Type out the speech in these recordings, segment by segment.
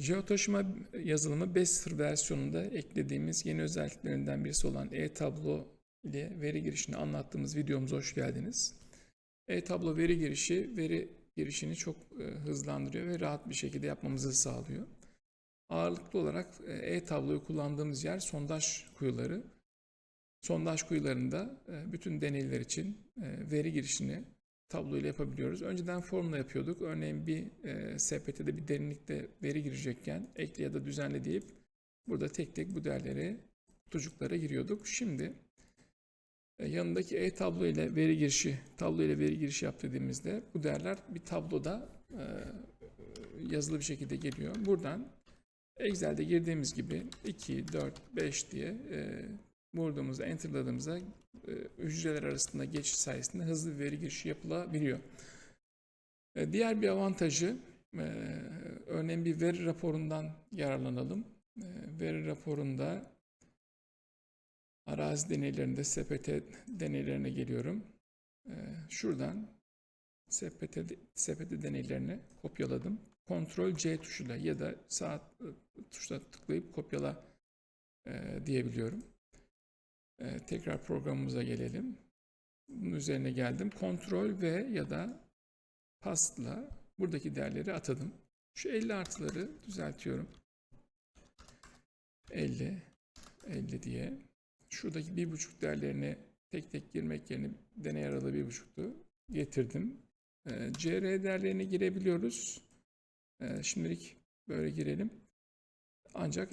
Geotaşıma yazılımı 5.0 versiyonunda eklediğimiz yeni özelliklerinden birisi olan e-tablo ile veri girişini anlattığımız videomuza hoş geldiniz. E-tablo veri girişi veri girişini çok e, hızlandırıyor ve rahat bir şekilde yapmamızı sağlıyor. Ağırlıklı olarak e, e-tabloyu kullandığımız yer sondaj kuyuları. Sondaj kuyularında e, bütün deneyler için veri girişini tablo ile yapabiliyoruz. Önceden formla yapıyorduk. Örneğin bir e, SPT'de bir derinlikte veri girecekken ekle ya da düzenle deyip burada tek tek bu değerleri kutucuklara giriyorduk. Şimdi e, yanındaki e-tablo ile veri girişi, tablo ile veri girişi yap dediğimizde bu değerler bir tabloda e, yazılı bir şekilde geliyor. Buradan Excel'de girdiğimiz gibi 2, 4, 5 diye e, vurduğumuzda, enterladığımızda e, hücreler arasında geçiş sayesinde hızlı bir veri girişi yapılabiliyor. E, diğer bir avantajı, e, örneğin bir veri raporundan yararlanalım. E, veri raporunda arazi deneylerinde SPT deneylerine geliyorum. E, şuradan SPT, SPT deneylerini kopyaladım. Ctrl C tuşuyla ya da sağ tuşla tıklayıp kopyala e, diyebiliyorum. E, tekrar programımıza gelelim. Bunun üzerine geldim. Ctrl V ya da pastla buradaki değerleri atadım. Şu 50 artıları düzeltiyorum. 50, 50 diye. Şuradaki bir buçuk değerlerini tek tek girmek yerine deney aralığı bir buçuktu. Getirdim. E, CR değerlerini girebiliyoruz. E, şimdilik böyle girelim. Ancak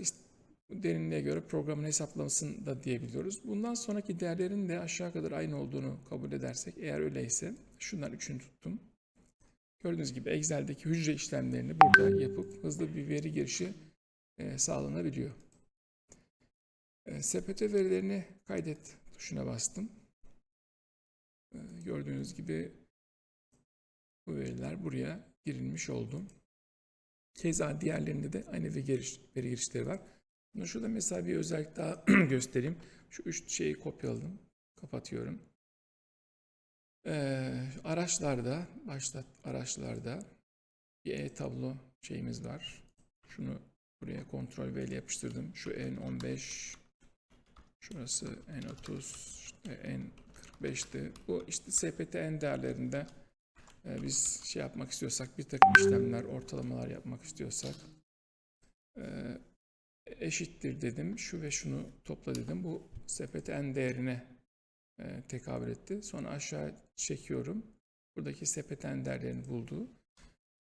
derinliğe göre programın hesaplamasını da diyebiliyoruz. Bundan sonraki değerlerin de aşağı kadar aynı olduğunu kabul edersek eğer öyleyse şundan üçünü tuttum. Gördüğünüz gibi Excel'deki hücre işlemlerini burada yapıp hızlı bir veri girişi e, sağlanabiliyor. E, SPT verilerini kaydet tuşuna bastım. E, gördüğünüz gibi bu veriler buraya girilmiş oldu. Keza diğerlerinde de aynı veri, giriş, veri girişleri var. Bunu şurada mesela bir özellik daha göstereyim. Şu üç şeyi kopyaladım. Kapatıyorum. Ee, araçlarda, başta araçlarda bir e-tablo şeyimiz var. Şunu buraya kontrol V yapıştırdım. Şu N15, şurası N30, işte N45'ti. Bu işte SPT N değerlerinde e, biz şey yapmak istiyorsak, bir takım işlemler, ortalamalar yapmak istiyorsak e, eşittir dedim. Şu ve şunu topla dedim. Bu sepet en değerine e, tekabül etti. Sonra aşağı çekiyorum. Buradaki sepet en değerlerini buldu.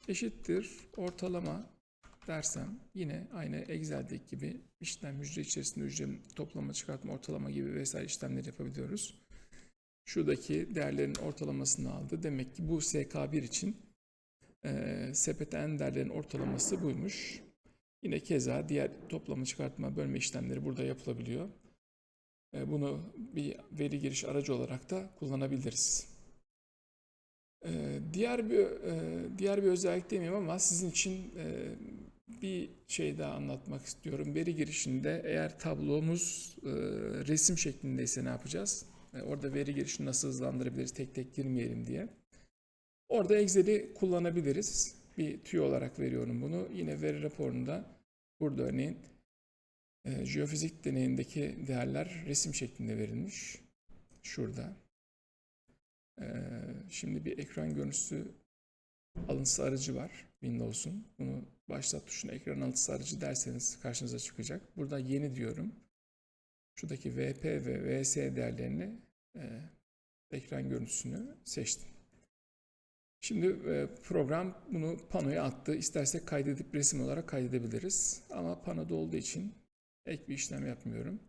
Eşittir ortalama dersem yine aynı Excel'deki gibi işlem hücre içerisinde hücre toplama, çıkartma, ortalama gibi vesaire işlemleri yapabiliyoruz. Şuradaki değerlerin ortalamasını aldı. Demek ki bu SK1 için e, sepet en değerlerin ortalaması buymuş. Yine keza diğer toplama, çıkartma, bölme işlemleri burada yapılabiliyor. E, bunu bir veri giriş aracı olarak da kullanabiliriz. E, diğer bir e, diğer bir özellik demeyeyim ama sizin için bir şey daha anlatmak istiyorum. Veri girişinde eğer tablomuz resim şeklindeyse ne yapacağız? Orada veri girişini nasıl hızlandırabiliriz tek tek girmeyelim diye. Orada Excel'i kullanabiliriz bir tüy olarak veriyorum bunu. Yine veri raporunda burada örneğin e, jeofizik deneyindeki değerler resim şeklinde verilmiş. Şurada. E, şimdi bir ekran görüntüsü alıntısı aracı var Windows'un. Bunu başlat tuşuna ekran alıntısı aracı derseniz karşınıza çıkacak. Burada yeni diyorum. Şuradaki VP ve VS değerlerini e, ekran görüntüsünü seçtim. Şimdi e, program bunu panoya attı. İstersek kaydedip resim olarak kaydedebiliriz. Ama panoda olduğu için ek bir işlem yapmıyorum.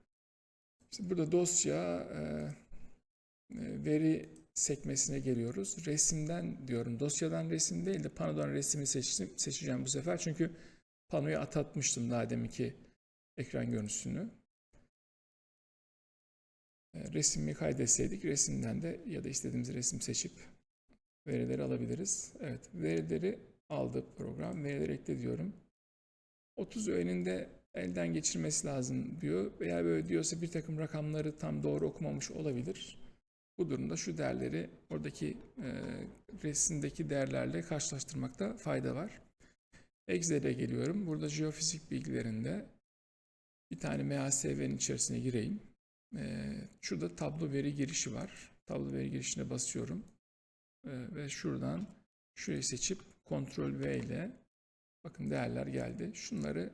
İşte burada dosya e, e, veri sekmesine geliyoruz. Resimden diyorum. Dosyadan resim değil de panodan resmi seçtim, seçeceğim bu sefer. Çünkü panoya atatmıştım daha deminki ekran görüntüsünü. Resmi kaydetseydik resimden de ya da istediğimiz resim seçip verileri alabiliriz. Evet, verileri aldı program. Verileri ekle diyorum. 30 öğeninde elden geçirmesi lazım diyor. Veya böyle diyorsa bir takım rakamları tam doğru okumamış olabilir. Bu durumda şu değerleri oradaki e, resimdeki değerlerle karşılaştırmakta fayda var. Excel'e geliyorum. Burada jeofizik bilgilerinde bir tane MASV'nin içerisine gireyim. Ee, şurada tablo veri girişi var. Tablo veri girişine basıyorum. Ee, ve şuradan şurayı seçip Ctrl V ile bakın değerler geldi. Şunları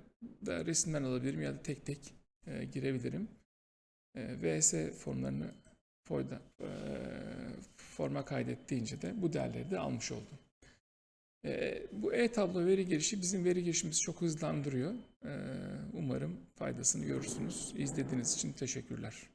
da resimden alabilirim ya da tek tek e, girebilirim. E, VS formlarını foyda, e, forma kaydet deyince de bu değerleri de almış oldum. E, bu e-tablo veri girişi bizim veri girişimizi çok hızlandırıyor. E, umarım faydasını görürsünüz. İzlediğiniz için teşekkürler.